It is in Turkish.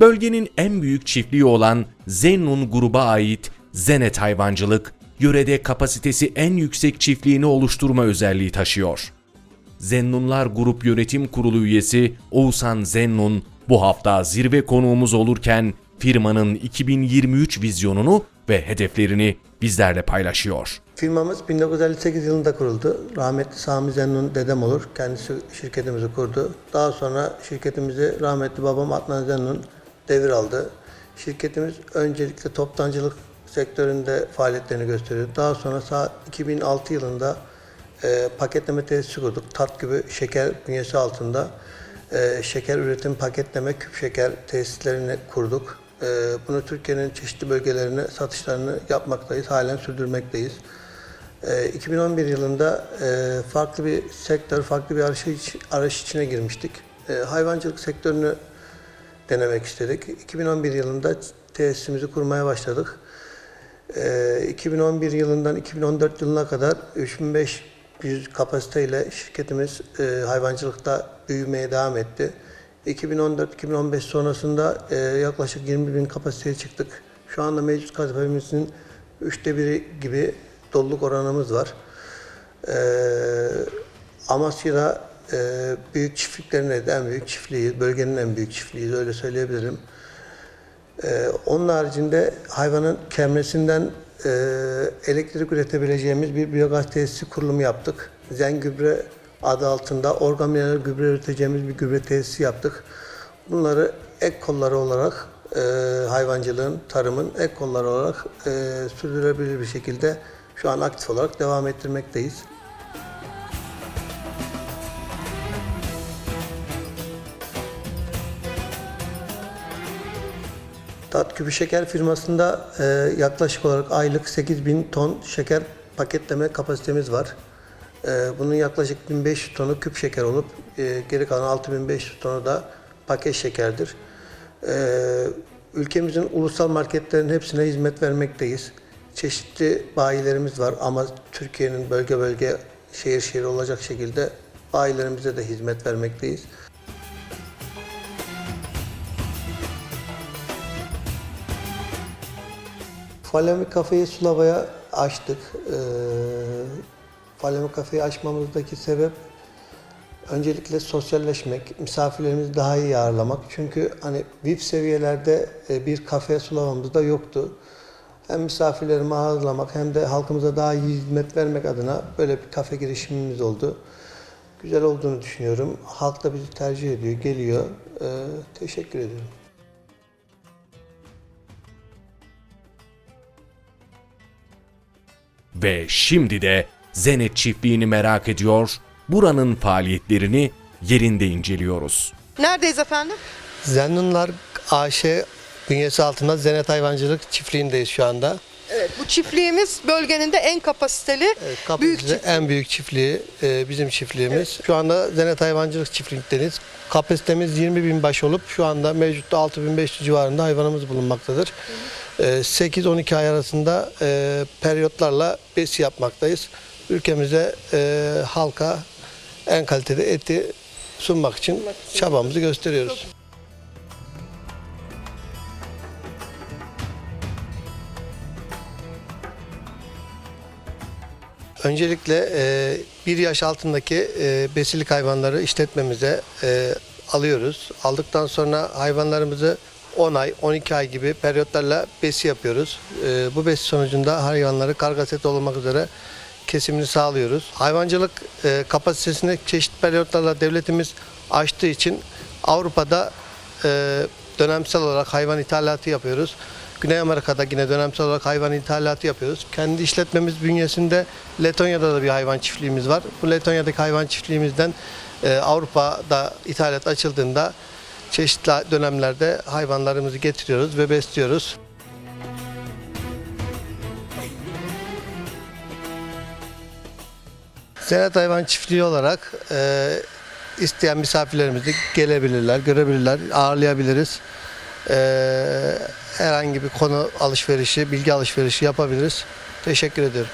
Bölgenin en büyük çiftliği olan Zennun gruba ait Zenet Hayvancılık, yörede kapasitesi en yüksek çiftliğini oluşturma özelliği taşıyor. Zennunlar Grup Yönetim Kurulu üyesi Oğuzhan Zennun bu hafta zirve konuğumuz olurken firmanın 2023 vizyonunu ve hedeflerini bizlerle paylaşıyor. Firmamız 1958 yılında kuruldu. Rahmetli Sami Zennun dedem olur. Kendisi şirketimizi kurdu. Daha sonra şirketimizi rahmetli babam Adnan Zennun devir aldı. Şirketimiz öncelikle toptancılık sektöründe faaliyetlerini gösteriyor. Daha sonra saat 2006 yılında e, paketleme tesisi kurduk. Tat gibi şeker bünyesi altında e, şeker üretim, paketleme, küp şeker tesislerini kurduk. E, bunu Türkiye'nin çeşitli bölgelerine satışlarını yapmaktayız, halen sürdürmekteyiz. E, 2011 yılında e, farklı bir sektör, farklı bir arayış, arayış içine girmiştik. E, hayvancılık sektörünü denemek istedik. 2011 yılında tesisimizi kurmaya başladık. Ee, 2011 yılından 2014 yılına kadar 3500 kapasiteyle şirketimiz e, hayvancılıkta büyümeye devam etti. 2014-2015 sonrasında e, yaklaşık 20 bin kapasiteye çıktık. Şu anda mevcut kapasitemizin üçte biri gibi doluluk oranımız var. Ee, Amasya'da e, büyük çiftliklerin en büyük çiftliği, bölgenin en büyük çiftliği öyle söyleyebilirim. Ee, onun haricinde hayvanın kemresinden e, elektrik üretebileceğimiz bir biyogaz tesisi kurulumu yaptık. Zen gübre adı altında organ mineral gübre üreteceğimiz bir gübre tesisi yaptık. Bunları ek kolları olarak e, hayvancılığın, tarımın ek kolları olarak e, sürdürülebilir bir şekilde şu an aktif olarak devam ettirmekteyiz. Tat Küpü Şeker firmasında e, yaklaşık olarak aylık 8000 ton şeker paketleme kapasitemiz var. E, bunun yaklaşık 1500 tonu küp şeker olup e, geri kalan 6500 tonu da paket şekerdir. E, ülkemizin ulusal marketlerin hepsine hizmet vermekteyiz. Çeşitli bayilerimiz var ama Türkiye'nin bölge bölge, şehir şehir olacak şekilde bayilerimize de hizmet vermekteyiz. Falemi Kafe'yi Sulava'ya açtık. Ee, Falemi Kafe'yi açmamızdaki sebep öncelikle sosyalleşmek, misafirlerimizi daha iyi ağırlamak. Çünkü hani VIP seviyelerde e, bir kafe Sulava'mız da yoktu. Hem misafirlerimi ağırlamak hem de halkımıza daha iyi hizmet vermek adına böyle bir kafe girişimimiz oldu. Güzel olduğunu düşünüyorum. Halk da bizi tercih ediyor, geliyor. Ee, teşekkür ediyorum. Ve şimdi de Zenet çiftliğini merak ediyor, buranın faaliyetlerini yerinde inceliyoruz. Neredeyiz efendim? Zennunlar AŞ bünyesi altında Zenet Hayvancılık Çiftliği'ndeyiz şu anda. Evet, bu çiftliğimiz bölgenin de en kapasiteli Evet, büyük çiftlik. en büyük çiftliği e, bizim çiftliğimiz. Şu anda Zenet Hayvancılık Çiftliği'ndeyiz. Kapasitemiz 20 bin baş olup şu anda mevcutta 6500 civarında hayvanımız bulunmaktadır. E, 8-12 ay arasında e, periyotlarla besi yapmaktayız. Ülkemize e, halka en kaliteli eti sunmak için çabamızı gösteriyoruz. Öncelikle e, bir yaş altındaki e, besilik hayvanları işletmemize e, alıyoruz. Aldıktan sonra hayvanlarımızı 10 ay, 12 ay gibi periyotlarla besi yapıyoruz. E, bu besi sonucunda hayvanları kargaset olmak üzere kesimini sağlıyoruz. Hayvancılık e, kapasitesini çeşitli periyotlarla devletimiz açtığı için Avrupa'da e, dönemsel olarak hayvan ithalatı yapıyoruz. Güney Amerika'da yine dönemsel olarak hayvan ithalatı yapıyoruz. Kendi işletmemiz bünyesinde Letonya'da da bir hayvan çiftliğimiz var. Bu Letonya'daki hayvan çiftliğimizden e, Avrupa'da ithalat açıldığında çeşitli dönemlerde hayvanlarımızı getiriyoruz ve besliyoruz. Zenet Hayvan Çiftliği olarak e, isteyen misafirlerimiz de gelebilirler, görebilirler, ağırlayabiliriz. E, herhangi bir konu alışverişi, bilgi alışverişi yapabiliriz. Teşekkür ediyorum.